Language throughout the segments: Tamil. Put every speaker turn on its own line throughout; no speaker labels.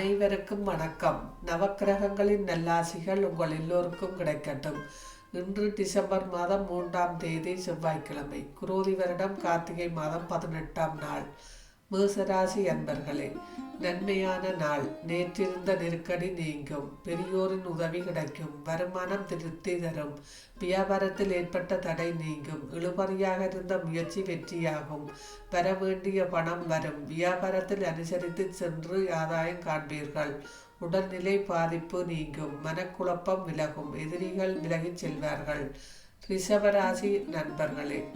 அனைவருக்கும் வணக்கம். நவக்கிரகங்களின் நல்லாசிகள் உங்கள் எல்லோருக்கும் கிடைக்கட்டும். இன்று டிசம்பர் மாதம் மூன்றாம் தேதி செவ்வாய்க்கிழமை குரோதி வருடம் கார்த்திகை மாதம் பதினெட்டாம் நாள். மேசராசி அன்பர்களே நன்மையான நாள். நேற்றிருந்த நெருக்கடி நீங்கும். பெரியோரின் உதவி கிடைக்கும். வருமானம் திருப்தி தரும். வியாபாரத்தில் ஏற்பட்ட தடை நீங்கும். இழுபறியாக இருந்த முயற்சி வெற்றியாகும். பெற வேண்டிய பணம் வரும். வியாபாரத்தில் அனுசரித்து சென்று ஆதாயம் காண்பீர்கள். உடல்நிலை பாதிப்பு நீங்கும். மனக்குழப்பம் விலகும். எதிரிகள் விலகிச் செல்வார்கள். ரிஷபராசி நண்பர்களே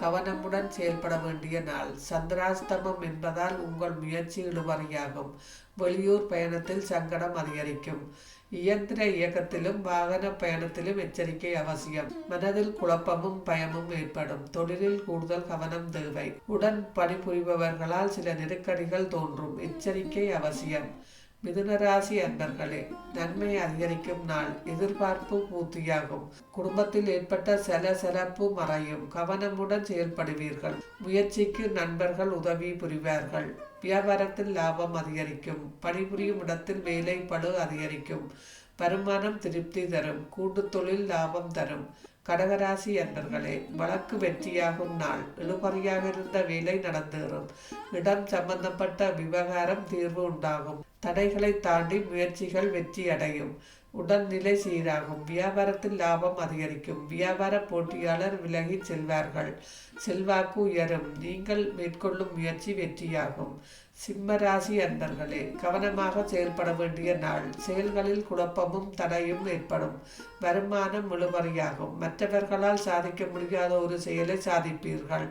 கவனமுடன் செயல்பட வேண்டிய நாள். சந்திராஸ்தமம் என்பதால் உங்கள் முயற்சி இழுபறியாகும். வெளியூர் பயணத்தில் சங்கடம் அதிகரிக்கும். இயந்திர இயக்கத்திலும் வாகன பயணத்திலும் எச்சரிக்கை அவசியம். மனதில் குழப்பமும் பயமும் ஏற்படும். தொழிலில் கூடுதல் கவனம் தேவை. உடன் பணிபுரிபவர்களால் சில நெருக்கடிகள் தோன்றும். எச்சரிக்கை அவசியம். மிதுனராசி அன்பர்களே நன்மை அதிகரிக்கும் நாள் எதிர்பார்ப்பு பூர்த்தியாகும். குடும்பத்தில் ஏற்பட்ட செல சிறப்பு மறையும். கவனமுடன் செயல்படுவீர்கள். முயற்சிக்கு நண்பர்கள் உதவி புரிவார்கள். வியாபாரத்தில் லாபம் அதிகரிக்கும். பணிபுரியும் இடத்தில் வேலை படு அதிகரிக்கும். வருமானம் திருப்தி தரும். கூட்டு தொழில் லாபம் தரும். கடகராசி அன்பர்களே வழக்கு வெற்றியாகும் நாள். இழுபறியாக இருந்த வேலை நடந்தேறும். இடம் சம்பந்தப்பட்ட விவகாரம் தீர்வு உண்டாகும். தடைகளை தாண்டி முயற்சிகள் வெற்றி அடையும் உடல்நிலை சீராகும். வியாபாரத்தில் லாபம் அதிகரிக்கும். வியாபார போட்டியாளர் விலகிச் செல்வார்கள். செல்வாக்கு உயரும். நீங்கள் மேற்கொள்ளும் முயற்சி வெற்றியாகும். சிம்மராசி அன்பர்களே கவனமாக செயல்பட வேண்டிய நாள். செயல்களில் குழப்பமும் தடையும் ஏற்படும். வருமானம் முழுமறையாகும். மற்றவர்களால் சாதிக்க முடியாத ஒரு செயலை சாதிப்பீர்கள்.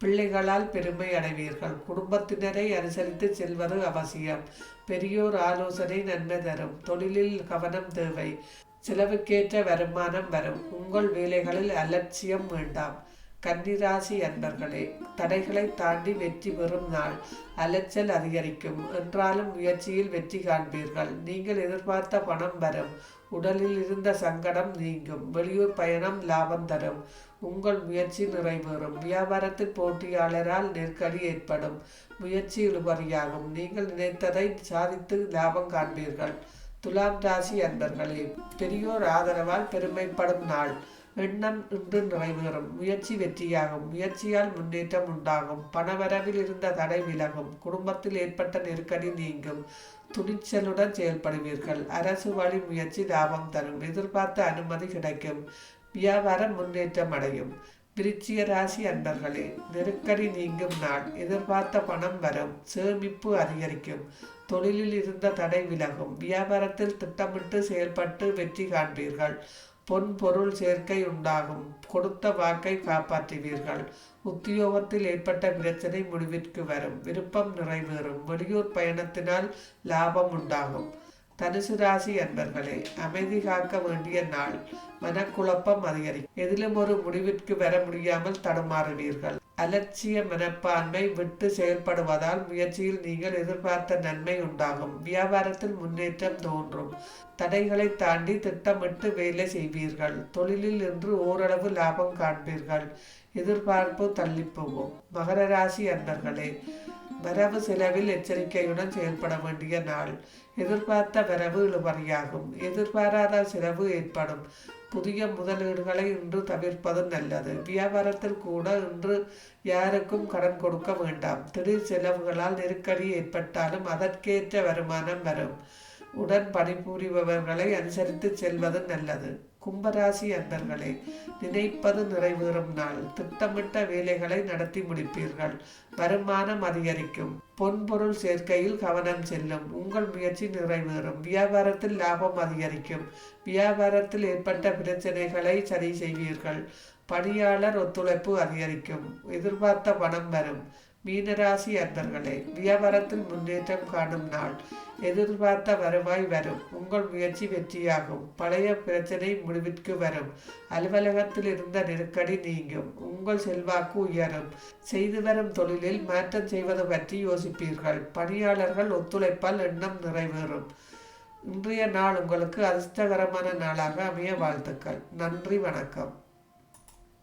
பிள்ளைகளால் பெருமை அடைவீர்கள். குடும்பத்தினரை அனுசரித்து செல்வது அவசியம். பெரியோர் ஆலோசனை நன்மை தரும். தொழிலில் கவனம் தேவை. செலவுக்கேற்ற வருமானம் வரும். உங்கள் வேலைகளில் அலட்சியம் வேண்டாம். கன்னிராசி அன்பர்களே தடைகளை தாண்டி வெற்றி பெறும் நாள். அலைச்சல் அதிகரிக்கும். என்றாலும் முயற்சியில் வெற்றி காண்பீர்கள். நீங்கள் எதிர்பார்த்த பணம் வரும். உடலில் இருந்த சங்கடம் நீங்கும். வெளியூர் பயணம் லாபம் தரும். உங்கள் முயற்சி நிறைவேறும். வியாபாரத்தில் போட்டியாளரால் நெருக்கடி ஏற்படும். முயற்சி இழுபறியாகும். நீங்கள் நினைத்ததை சாதித்து லாபம் காண்பீர்கள். துலாம் ராசி அன்பர்களே பெரியோர் ஆதரவால் பெருமைப்படும் நாள். எண்ணம் இன்று நிறைவேறும். முயற்சி வெற்றியாகும். முயற்சியால் முன்னேற்றம் உண்டாகும். பணவரவில் இருந்த தடை விலகும். குடும்பத்தில் ஏற்பட்ட நெருக்கடி நீங்கும். துணிச்சலுடன் செயல்படுவீர்கள். அரசு வழி முயற்சி லாபம் தரும். எதிர்பார்த்த அனுமதி கிடைக்கும். வியாபாரம் முன்னேற்றம் அடையும். விருச்சிய ராசி அன்பர்களே நெருக்கடி நீங்கும் நாள். எதிர்பார்த்த பணம் வரும். சேமிப்பு அதிகரிக்கும். தொழிலில் இருந்த தடை விலகும். வியாபாரத்தில் திட்டமிட்டு செயல்பட்டு வெற்றி காண்பீர்கள். பொன் பொருள் சேர்க்கை உண்டாகும். கொடுத்த வாக்கை காப்பாற்றுவீர்கள். உத்தியோகத்தில் ஏற்பட்ட பிரச்சனை முடிவிற்கு வரும். விருப்பம் நிறைவேறும். வெளியூர் பயணத்தினால் லாபம் உண்டாகும். தனுசு ராசி அன்பர்களே அமைதி காக்க வேண்டிய நாள். மனக்குழப்பம் அதிகரிக்கும். எதிலும் ஒரு முடிவிற்கு வர முடியாமல் தடுமாறுவீர்கள். அலட்சிய மனப்பான்மை விட்டு செயல்படுவதால் முயற்சியில் நீங்கள் எதிர்பார்த்த நன்மை உண்டாகும். வியாபாரத்தில் முன்னேற்றம் தோன்றும். தடைகளை தாண்டி திட்டமிட்டு வேலை செய்வீர்கள். தொழிலில் இன்று ஓரளவு லாபம் காண்பீர்கள். எதிர்பார்ப்பு தள்ளி போகும் மகர ராசி அன்பர்களே வரவு செலவில் எச்சரிக்கையுடன் செயல்பட வேண்டிய நாள். எதிர்பார்த்த வரவு இழுபறியாகும். எதிர்பாராத செலவு ஏற்படும். புதிய முதலீடுகளை இன்று தவிர்ப்பது நல்லது. வியாபாரத்தில் கூட இன்று யாருக்கும் கடன் கொடுக்க வேண்டாம். திடீர் செலவுகளால் நெருக்கடி ஏற்பட்டாலும் அதற்கேற்ற வருமானம் வரும். உடன் பணிபுரிபவர்களை அனுசரித்து செல்வது நல்லது. கும்பராசி அன்பர்களே நினைப்பது நிறைவேறும் நாள். திட்டமிட்ட வேலைகளை நடத்தி முடிப்பீர்கள். வருமானம் அதிகரிக்கும். பொன்பொருள் சேர்க்கையில் கவனம் செல்லும். உங்கள் முயற்சி நிறைவேறும். வியாபாரத்தில் லாபம் அதிகரிக்கும். வியாபாரத்தில் ஏற்பட்ட பிரச்சனைகளை சரி செய்வீர்கள். பணியாளர் ஒத்துழைப்பு அதிகரிக்கும். எதிர்பார்த்த பணம் வரும். மீனராசி அன்பர்களே வியாபாரத்தில் முன்னேற்றம் காணும் நாள். எதிர்பார்த்த வருவாய் வரும். உங்கள் முயற்சி வெற்றியாகும். பழைய பிரச்சனை முடிவிற்கு வரும். அலுவலகத்தில் இருந்த நெருக்கடி நீங்கும். உங்கள் செல்வாக்கு உயரும். செய்து வரும் தொழிலில் மாற்றம் செய்வது பற்றி யோசிப்பீர்கள். பணியாளர்கள் ஒத்துழைப்பால் எண்ணம் நிறைவேறும். இன்றைய நாள் உங்களுக்கு அதிர்ஷ்டகரமான நாளாக அமைய வாழ்த்துக்கள். நன்றி வணக்கம்.